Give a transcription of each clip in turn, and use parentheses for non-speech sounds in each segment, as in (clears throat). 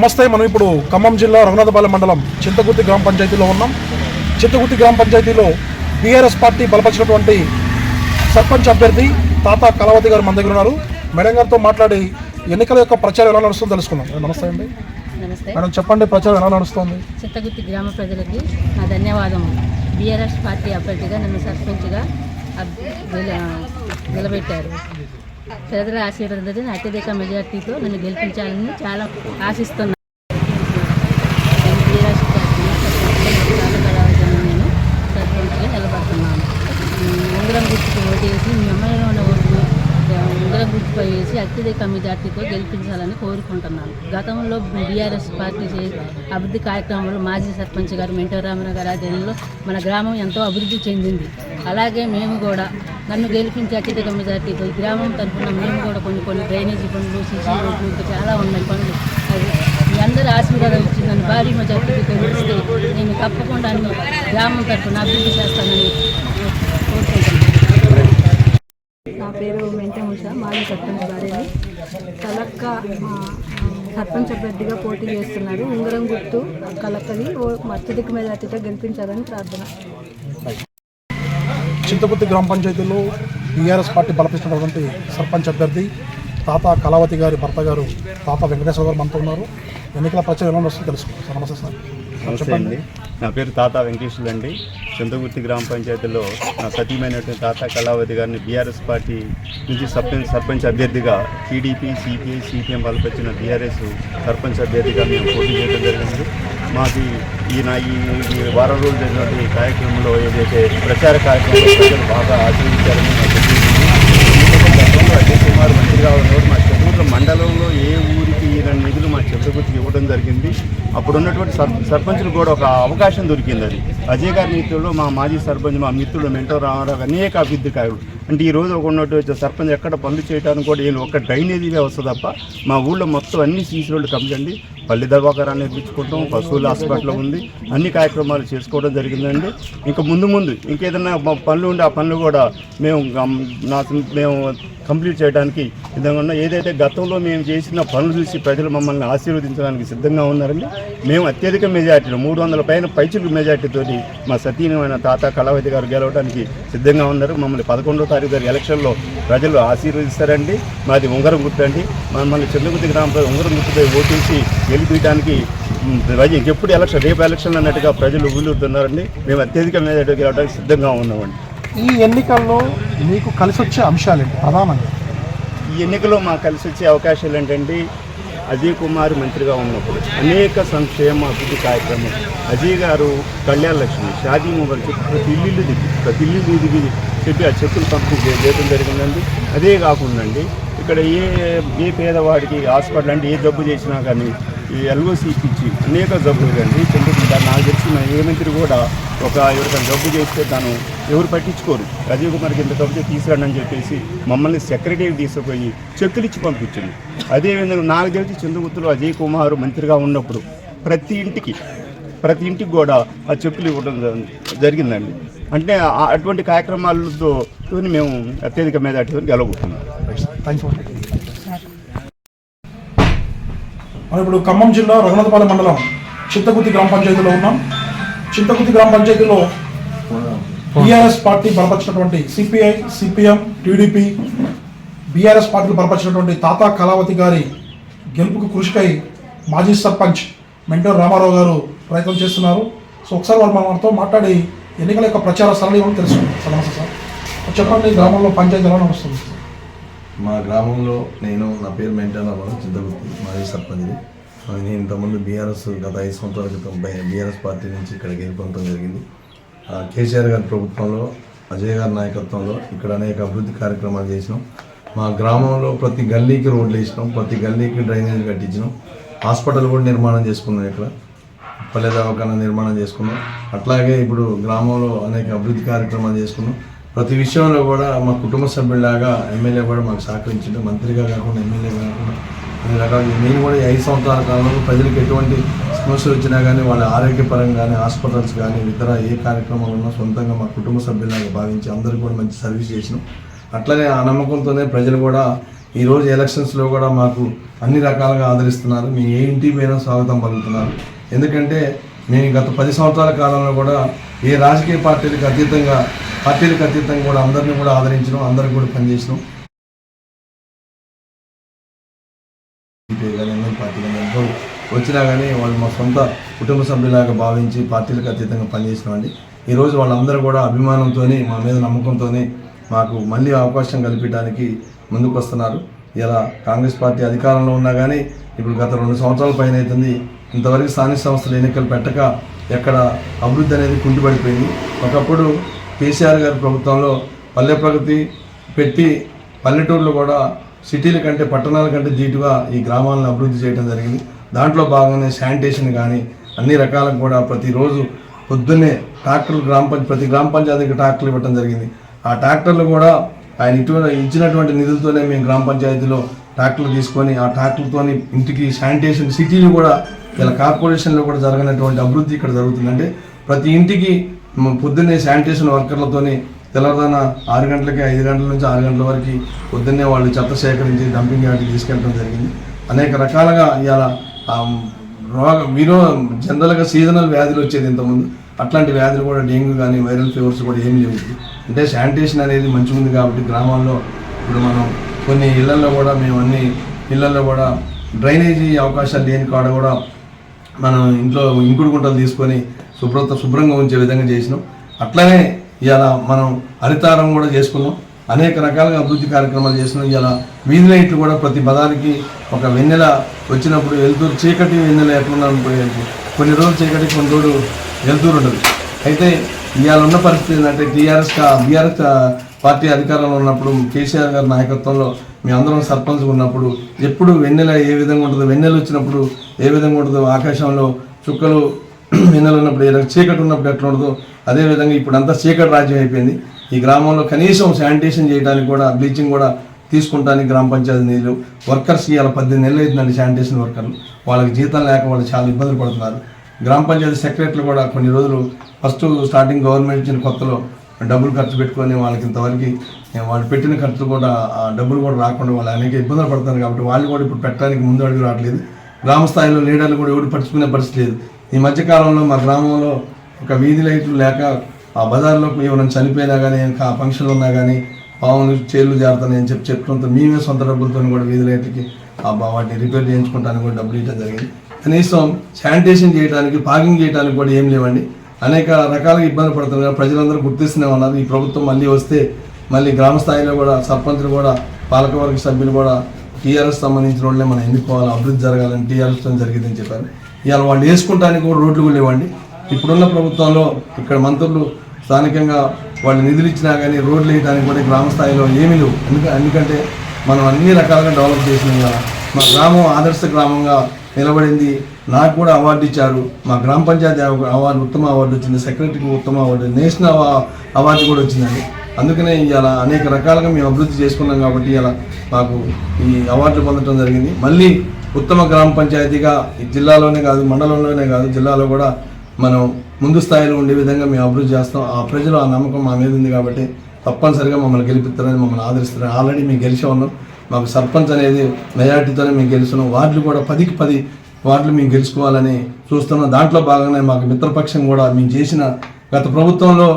నమస్తే మనం ఇప్పుడు ఖమ్మం జిల్లా రఘునాథపాలెం మండలం చింతగుత్తి గ్రామ పంచాయతీలో ఉన్నాం. చింతగుత్తి గ్రామ పంచాయతీలో బీఆర్ఎస్ పార్టీ బలపరిచినటువంటి సర్పంచ్ అభ్యర్థి తాత కళావతి గారు మన దగ్గర ఉన్నారు. మేడం గారితో మాట్లాడి ఎన్నికల యొక్క ప్రచారం ఎలా నడుస్తుందో తెలుసుకుందాం. నమస్తే అండి. నమస్తే. మేడం చెప్పండి ప్రచారం ఎలా నడుస్తుంది? చిత్తగుత్తి గ్రామ ప్రజలకి నా ధన్యవాదములు బీఆర్ఎస్ పార్టీ అభ్యర్థిగా నన్ను సర్పంచ్గా నిలబెట్టారు. ప్రజల ఆశీర్వాదంతో అత్యధిక మెజార్టీతో నన్ను గెలిపించాలని చాలా ఆశిస్తున్నాను. నేను నిలబడుతున్నాను ఉంగరం గుర్తుకు ఓటేసి మీ ఉన్న ఓట్లు ఉంగరం గుర్తుపై వేసి అత్యధిక మెజార్టీతో గెలిపించాలని కోరుకుంటున్నాను. గతంలో బీఆర్ఎస్ పార్టీ చే అభివృద్ధి కార్యక్రమంలో మాజీ సర్పంచ్ గారు మెంటో రామరావు గారి ఆధ్వర్యంలో మన గ్రామం ఎంతో అభివృద్ధి చెందింది. అలాగే మేము కూడా నన్ను గెలిపించి అత్యధిక మెజార్టీతో ఈ గ్రామం తరఫున మేము కూడా కొన్ని కొన్ని డ్రైనేజీ పనులు సీసీ రోడ్లు ఇంకా చాలా ఉన్నాయి పనులు. అది మీ అందరి ఆశీర్వాదం ఇచ్చి నన్ను భారీ మెజార్టీతో గెలిపిస్తే నేను తప్పకుండా అన్ని గ్రామం తరఫున అభివృద్ధి చేస్తానని నా పేరు మెంటే ఉష మాజీ సర్పంచ్ భార్యని కలక్క సర్పంచ్ అభ్యర్థిగా పోటీ చేస్తున్నారు. ఉంగరం గుర్తు కలక్కది ఓ అత్యధిక మెజార్టీతో గెలిపించాలని ప్రార్థన. చింతగుత్తి గ్రామ పంచాయతీలో బీఆర్ఎస్ పార్టీ బలపరిచినటువంటి సర్పంచ్ అభ్యర్థి తాత కళావతి గారి భర్త గారు తాత వెంకటేశ్వర గారు మనతో ఉన్నారు. ఎన్నికల ప్రచారం ఎలా నడుస్తుందో తెలుసుకుందాం. సార్ నమస్తే సార్. నమస్తే అండి. నా పేరు తాత వెంకటేశ్వరులు అండి. చింతగుర్తి గ్రామ పంచాయతీలో నా సతీమైనటువంటి తాత కళావతి గారిని బీఆర్ఎస్ పార్టీ నుంచి సర్పంచ్ సర్పంచ్ అభ్యర్థిగా టీడీపీ సిపిఐ సిపిఎం బలపరిచిన బీఆర్ఎస్ సర్పంచ్ అభ్యర్థిగా మేము పోటీ చేయడం జరిగింది. మాది ఈయన ఈ ఈ వారం రోజులు జరిగినటువంటి కార్యక్రమంలో ఏదైతే ప్రచార కార్యక్రమం ప్రజలు బాగా ఆచరించారని నాకు తెలిసింది. అజయ్ కుమార్ మంత్రిగా ఉన్నప్పుడు మా చెరువుల మండలంలో ఏ ఊరికి ఈయన నిధులు మా చెరువుకి ఇవ్వడం జరిగింది. అప్పుడు ఉన్నటువంటి సర్పంచులు కూడా ఒక అవకాశం దొరికింది అది. అజయ్ గారి మిత్రుడు మా మాజీ సర్పంచ్ మా మిత్రుడు మెంటో రామారావు అనేక అభివృద్ధి కార్యలు అంటే ఈ రోజు ఒక ఉన్నటువంటి సర్పంచ్ ఎక్కడ పనులు చేయడానికి కూడా ఈయన ఒక డ్రైనేజీ వ్యవస్థ తప్ప మా ఊళ్ళో మొత్తం అన్ని సీసీ రోడ్లు కంప్లండి పల్లి దవాకరాన్ని నిర్మించుకుంటాం పశువుల హాస్పిటల్ ఉంది అన్ని కార్యక్రమాలు చేసుకోవడం జరిగిందండి. ఇంకా ముందు ముందు ఇంకేదైనా పనులు ఉంటే ఆ పనులు కూడా మేము నాకు మేము కంప్లీట్ చేయడానికి విధంగా ఏదైతే గతంలో మేము చేసిన పనులు చూసి ప్రజలు మమ్మల్ని ఆశీర్వదించడానికి సిద్ధంగా ఉన్నారండి మేము అత్యధిక మెజార్టీలో మూడు వందల పైన పైచులు మెజార్టీతో మా సతీనమైన తాత కళావతి గారు గెలవడానికి సిద్ధంగా ఉన్నారు. మమ్మల్ని పదకొండో తారీఖు గారి ఎలక్షన్లో ప్రజలు ఆశీర్వదిస్తారండి. మాది ఉంగరం గుర్తండి మమ్మల్ని చంద్రగుద్ది గ్రామ ఉంగరం గుర్తుపై ఓటేసి గెలిపించడానికి ఇంకెప్పుడు ఎలక్షన్ రేపు ఎలక్షన్ అన్నట్టుగా ప్రజలు ఊళ్ళుతున్నారండి మేము అత్యధిక మెజార్టీ గెలవడానికి సిద్ధంగా ఉన్నామండి. ఈ ఎన్నికల్లో మీకు కలిసి వచ్చే అంశాలేంటి? ప్రధానంగా. ఈ ఎన్నికలో మాకు కలిసి వచ్చే అవకాశాలు ఏంటంటే అజయ్ కుమార్ మంత్రిగా ఉన్నప్పుడు అనేక సంక్షేమ అభివృద్ధి కార్యక్రమం. అజయ్ గారు కళ్యాణ లక్ష్మి షాదీ ముబారక్ చెప్పి ప్రతి ఇల్లు దిగి ప్రతి ఇల్లు దిగి చెప్పి ఆ చెక్కులు పంపిణీ చేయడం జరిగిందండి. అదే కాకుండా అండి ఇక్కడ ఏ ఏ పేదవాడికి హాస్పిటల్ అంటే ఏ జబ్బు చేసినా కానీ ఈ ఎల్ఓసి ఇచ్చి అనేక జబ్బులు కండి చెందుతుంది నాకు తెలిసిన ఏ మంత్రి కూడా ఒక ఎవరికైనా జబ్బు చేస్తే తను ఎవరు పట్టించుకోరు. రాజీవ్ కుమార్కి ఇంత డబ్బు తీసుకురండి అని చెప్పేసి మమ్మల్ని సెక్రటరీ తీసుకుపోయి చెక్కులు ఇచ్చి పంపించింది. అదేవిధంగా నాకు తెలిసి చంద్రగుత్తులో అజయ్ కుమార్ మంత్రిగా ఉన్నప్పుడు ప్రతి ఇంటికి ప్రతి ఇంటికి కూడా ఆ చెక్కులు ఇవ్వడం జరిగిందండి. అంటే ఆ- అటువంటి కార్యక్రమాలతో మేము అత్యధిక మెజార్టీతో గెలవబోతున్నాం మనం ఇప్పుడు ఖమ్మం జిల్లా రఘునాథపాలెం మండలం చింతకుర్తి గ్రామ పంచాయతీలో ఉన్నాం. చింతకుర్తి గ్రామ పంచాయతీలో బీఆర్ఎస్ పార్టీ బలపరిచినటువంటి సిపిఐ సిపిఎం టీడీపీ బీఆర్ఎస్ పార్టీలు బలపరిచినటువంటి తాతా కళావతి గారి గెలుపుకు కృషికై మాజీ సర్పంచ్ మెంటూర్ రామారావు గారు ప్రయత్నం చేస్తున్నారు. సో ఒకసారి వారు మనతో మాట్లాడి ఎన్నికల యొక్క ప్రచార సరళి ఏమో సార్ నమస్తే సార్. చెప్పండి గ్రామంలో పంచాయతీ ఎలా నడుస్తుంది? మా గ్రామంలో నేను నా పేరు మెంటారాబాద్ చింతగుర్తి మాది సర్పంచ్ నేను ఇంతకుముందు బీఆర్ఎస్ గత ఐదు సంవత్సరాల క్రితం బీఆర్ఎస్ పార్టీ నుంచి ఇక్కడ గెలుపొందడం జరిగింది. ఆ, కేసీఆర్ గారి ప్రభుత్వంలో అజయ్ గారి నాయకత్వంలో ఇక్కడ అనేక అభివృద్ధి కార్యక్రమాలు చేసినాం. మా గ్రామంలో ప్రతి గల్లీకి రోడ్లు వేసినాం ప్రతి గల్లీకి డ్రైనేజ్ కట్టించినాం. హాస్పిటల్ కూడా నిర్మాణం చేసుకున్నాం ఇక్కడ. పల్లె దవాఖాన నిర్మాణం చేసుకున్నాం. అట్లాగే ఇప్పుడు గ్రామంలో అనేక అభివృద్ధి కార్యక్రమాలు చేసుకున్నాం. ప్రతి విషయంలో కూడా మా కుటుంబ సభ్యులాగా ఎమ్మెల్యే కూడా మాకు సహకరించిండు మంత్రిగా కాకుండా ఎమ్మెల్యే కాకుండా అన్ని రకాల నేను కూడా ఐదు సంవత్సరాల కాలంలో ప్రజలకు ఎటువంటి సమస్యలు వచ్చినా కానీ వాళ్ళ ఆరోగ్యపరంగా కానీ హాస్పిటల్స్ కానీ ఇతర ఏ కార్యక్రమాలు ఉన్నా సొంతంగా మా కుటుంబ సభ్యులాగా భావించి అందరికీ కూడా మంచి సర్వీస్ చేసినాం. అట్లనే ఆ నమ్మకంతోనే ప్రజలు కూడా ఈరోజు ఎలక్షన్స్లో కూడా మాకు అన్ని రకాలుగా ఆదరిస్తున్నారు. మీ ఏ ఇంటికి పోయినా స్వాగతం పలుకుతున్నారు. ఎందుకంటే నేను గత పది సంవత్సరాల కాలంలో కూడా ఏ రాజకీయ పార్టీలకు అతీతంగా పార్టీలకు అతీతంగా కూడా అందరినీ కూడా ఆదరించడం అందరికి కూడా పనిచేసినాం కానీ ఎన్నో పార్టీలు కానీ వచ్చినా కానీ వాళ్ళు మా సొంత కుటుంబ సభ్యులాగా భావించి పార్టీలకు అతీతంగా పనిచేసినామండి ఈరోజు వాళ్ళందరూ కూడా అభిమానంతో మా మీద నమ్మకంతో మాకు మళ్ళీ అవకాశం కల్పించడానికి ముందుకు వస్తున్నారు ఇలా కాంగ్రెస్ పార్టీ అధికారంలో ఉన్నా కానీ ఇప్పుడు గత రెండు సంవత్సరాల పైన అవుతుంది ఇంతవరకు స్థానిక సంస్థల ఎన్నికలు పెట్టక ఎక్కడ అభివృద్ధి అనేది కుంటుపడిపోయింది ఒకప్పుడు కేసీఆర్ గారి ప్రభుత్వంలో పల్లె ప్రగతి పెట్టి పల్లెటూర్లు కూడా సిటీల కంటే పట్టణాల కంటే జీటుగా ఈ గ్రామాలను అభివృద్ధి చేయడం జరిగింది. దాంట్లో భాగంగానే శానిటేషన్ కానీ అన్ని రకాలకు కూడా ప్రతిరోజు పొద్దున్నే ట్రాక్టర్లు గ్రామ పంచ ప్రతి గ్రామ పంచాయతీకి ట్రాక్టర్లు ఇవ్వడం జరిగింది. ఆ ట్రాక్టర్లు కూడా ఆయన ఇటువంటి ఇచ్చినటువంటి నిధులతోనే మేము గ్రామ పంచాయతీలో ట్రాక్టర్లు తీసుకొని ఆ ట్రాక్టర్లతోని ఇంటికి శానిటేషన్ సిటీలు కూడా ఇలా కార్పొరేషన్లో కూడా జరగనటువంటి అభివృద్ధి ఇక్కడ జరుగుతుంది. అంటే ప్రతి ఇంటికి పొద్దున్నే శానిటేషన్ వర్కర్లతోని తెల్లవారున ఆరు గంటలకి ఐదు గంటల నుంచి ఆరు గంటల వరకు పొద్దున్నే వాళ్ళు చెత్త సేకరించి డంపింగ్ యార్డ్కి తీసుకెళ్ళడం జరిగింది. అనేక రకాలుగా ఇవాళ రోగ వినో జనరల్గా సీజనల్ వ్యాధులు వచ్చేది ఇంతకుముందు. అట్లాంటి వ్యాధులు కూడా డెంగ్యూ కానీ వైరల్ ఫీవర్స్ కూడా ఏం లేవు. అంటే శానిటేషన్ అనేది మంచిగా ఉంది కాబట్టి గ్రామాల్లో ఇప్పుడు మనం కొన్ని ఇళ్ళలో కూడా మేము అన్ని ఇళ్ళలో కూడా డ్రైనేజీ అవకాశాలు లేని కాడ కూడా మనం ఇంట్లో ఇంకుడు గుంటలు తీసుకొని శుభ్రత శుభ్రంగా ఉంచే విధంగా చేసినాం. అట్లనే ఇవాళ మనం హరితారం కూడా చేసుకున్నాం. అనేక రకాలుగా అభివృద్ధి కార్యక్రమాలు చేసినాం. ఇవాళ వీధి లైట్లు కూడా ప్రతి పదానికి ఒక వెన్నెల వచ్చినప్పుడు వెళ్తూరు చీకటి వెన్నెల ఎట్లున్నా కొన్ని రోజులు చీకటి కొన్ని రోజులు వెళ్తూరు ఉండదు. అయితే ఇవాళ ఉన్న పరిస్థితి ఏంటంటే టీఆర్ఎస్ బీఆర్ఎస్ పార్టీ అధికారంలో ఉన్నప్పుడు కేసీఆర్ గారి నాయకత్వంలో మీ అందరం సర్పంచ్ ఉన్నప్పుడు ఎప్పుడు వెన్నెల ఏ విధంగా ఉంటుందో వెన్నెల వచ్చినప్పుడు ఏ విధంగా ఉంటుందో ఆకాశంలో చుక్కలు (clears throat) వెన్నెలు ఉన్నప్పుడు ఏ చీకటి ఉన్నప్పుడు ఎట్లా ఉంటుందో అదేవిధంగా ఇప్పుడు అంతా చీకటి రాజ్యం అయిపోయింది. ఈ గ్రామంలో కనీసం శానిటేషన్ చేయడానికి కూడా బ్లీచింగ్ కూడా తీసుకుంటానికి గ్రామ పంచాయతీ నీళ్ళు వర్కర్స్ ఇవాళ పద్దెనిమిది నెలలు అవుతుందండి శానిటేషన్ వర్కర్లు. వాళ్ళకి జీతం లేక వాళ్ళు చాలా ఇబ్బందులు పడుతున్నారు. గ్రామ పంచాయతీ సెక్రటరీలు కూడా కొన్ని రోజులు ఫస్ట్ స్టార్టింగ్ గవర్నమెంట్ ఇచ్చిన కొత్తలో డబ్బులు ఖర్చు పెట్టుకొని వాళ్ళకి ఇంతవరకు వాళ్ళు పెట్టిన ఖర్చు కూడా ఆ డబ్బులు కూడా రాకుండా వాళ్ళు అనేక ఇబ్బందులు పడుతున్నారు కాబట్టి వాళ్ళు కూడా ఇప్పుడు పెట్టడానికి ముందు అడుగు రావట్లేదు. గ్రామ స్థాయిలో లీడర్లు కూడా ఎవరు పరుచుకునే పరిస్థితి లేదు. ఈ మధ్యకాలంలో మా గ్రామంలో ఒక వీధి లైట్లు లేక ఆ బజార్లో ఎవరైనా చనిపోయినా కానీ ఇంకా ఫంక్షన్లు ఉన్నా కానీ పాములు చేళ్ళు జారుతాయి అని చెప్పి చెప్పుకుంటూ మేమే సొంత డబ్బులతో కూడా వీధి లైట్లకి ఆ వాటిని రిపేర్ చేయించుకుంటానికి కూడా డబ్బులు ఇవ్వడం జరిగింది. కనీసం శానిటేషన్ చేయడానికి పార్కింగ్ చేయడానికి కూడా ఏం లేవండి. అనేక రకాలుగా ఇబ్బంది పడుతున్నారు. ప్రజలందరూ గుర్తిస్తూనే ఉన్నారు. ఈ ప్రభుత్వం మళ్ళీ వస్తే మళ్ళీ గ్రామ స్థాయిలో కూడా సర్పంచులు కూడా పాలకవర్గ సభ్యులు కూడా టీఆర్ఎస్ సంబంధించిన వాళ్ళనే మనం ఎన్నుకోవాలి. అభివృద్ధి జరగాలని టీఆర్ఎస్ జరిగిందని చెప్పారు. ఇవాళ వాళ్ళు వేసుకుంటానికి కూడా రోడ్లు కూడా లేవండి. ఇప్పుడున్న ప్రభుత్వంలో ఇక్కడ మంత్రులు స్థానికంగా వాళ్ళు నిధులు ఇచ్చినా కానీ రోడ్లు వేయడానికి కూడా గ్రామ స్థాయిలో ఏమీ లేవు. ఎందుకంటే ఎందుకంటే మనం అన్ని రకాలుగా డెవలప్ చేసినాం కదా. మా గ్రామం ఆదర్శ గ్రామంగా నిలబడింది. నాకు కూడా అవార్డు ఇచ్చారు. మా గ్రామ పంచాయతీ అవార్డు ఉత్తమ అవార్డు వచ్చింది. సెక్రటరీకి ఉత్తమ అవార్డు నేషనల్ అవార్డు కూడా వచ్చిందండి. అందుకనే ఇలా అనేక రకాలుగా మేము అభివృద్ధి చేసుకున్నాం కాబట్టి ఇలా మాకు ఈ అవార్డులు పొందడం జరిగింది. మళ్ళీ ఉత్తమ గ్రామ పంచాయతీగా ఈ జిల్లాలోనే కాదు మండలంలోనే కాదు జిల్లాలో కూడా మనం ముందు స్థాయిలో ఉండే విధంగా మేము అభివృద్ధి చేస్తాం. ఆ ప్రజలు ఆ నమ్మకం మా మీద ఉంది కాబట్టి తప్పనిసరిగా మమ్మల్ని గెలిపిస్తారని మమ్మల్ని ఆదరిస్తారు ఆల్రెడీ మేము గెలిచి ఉన్నాం. మాకు సర్పంచ్ అనేది మెజార్టీతోనే మేము గెలుస్తున్నాం. వార్డులు కూడా పదికి పది వార్డులు మేము గెలుచుకోవాలని చూస్తున్నాం దాంట్లో భాగంగానే మాకు మిత్రపక్షం కూడా మేము చేసిన గత ప్రభుత్వంలో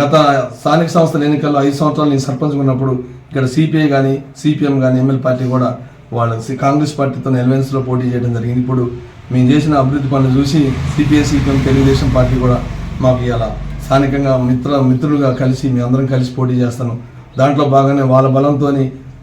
గత స్థానిక సంస్థల ఎన్నికల్లో ఐదు సంవత్సరాలు నేను సర్పంచ్ ఉన్నప్పుడు ఇక్కడ సిపిఐ కానీ సిపిఎం కానీ ఎమ్మెల్యే పార్టీ కూడా వాళ్ళ కాంగ్రెస్ పార్టీతో ఎలవెన్స్లో పోటీ చేయడం జరిగింది. ఇప్పుడు మేము చేసిన అభివృద్ధి పనులు చూసి సిపిఐ సిపిఎం తెలుగుదేశం పార్టీ కూడా మాకు ఇలా స్థానికంగా మిత్ర మిత్రులుగా కలిసి మీ అందరం కలిసి పోటీ చేస్తాను దాంట్లో భాగంగానే వాళ్ళ బలంతో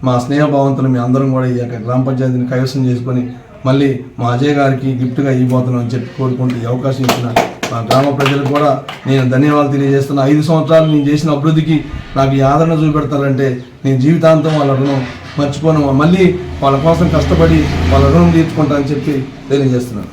మా స్నేహభావంతులు మీ అందరం కూడా ఈ యొక్క గ్రామ పంచాయతీని కైవసం చేసుకొని మళ్ళీ మా అజయ్ గారికి గిఫ్ట్గా ఇవ్వబోతున్నాం అని చెప్పి కోరుకుంటూ ఈ అవకాశం ఇచ్చిన మా గ్రామ ప్రజలకు కూడా నేను ధన్యవాదాలు తెలియజేస్తున్నా. ఐదు సంవత్సరాలు నేను చేసిన అభివృద్ధికి నాకు ఈ ఆదరణ చూపెడతారంటే నేను జీవితాంతం వాళ్ళ రుణం మర్చిపోను. మళ్ళీ వాళ్ళ కోసం కష్టపడి వాళ్ళ రుణం తీర్చుకుంటా అని చెప్పి తెలియజేస్తున్నాను.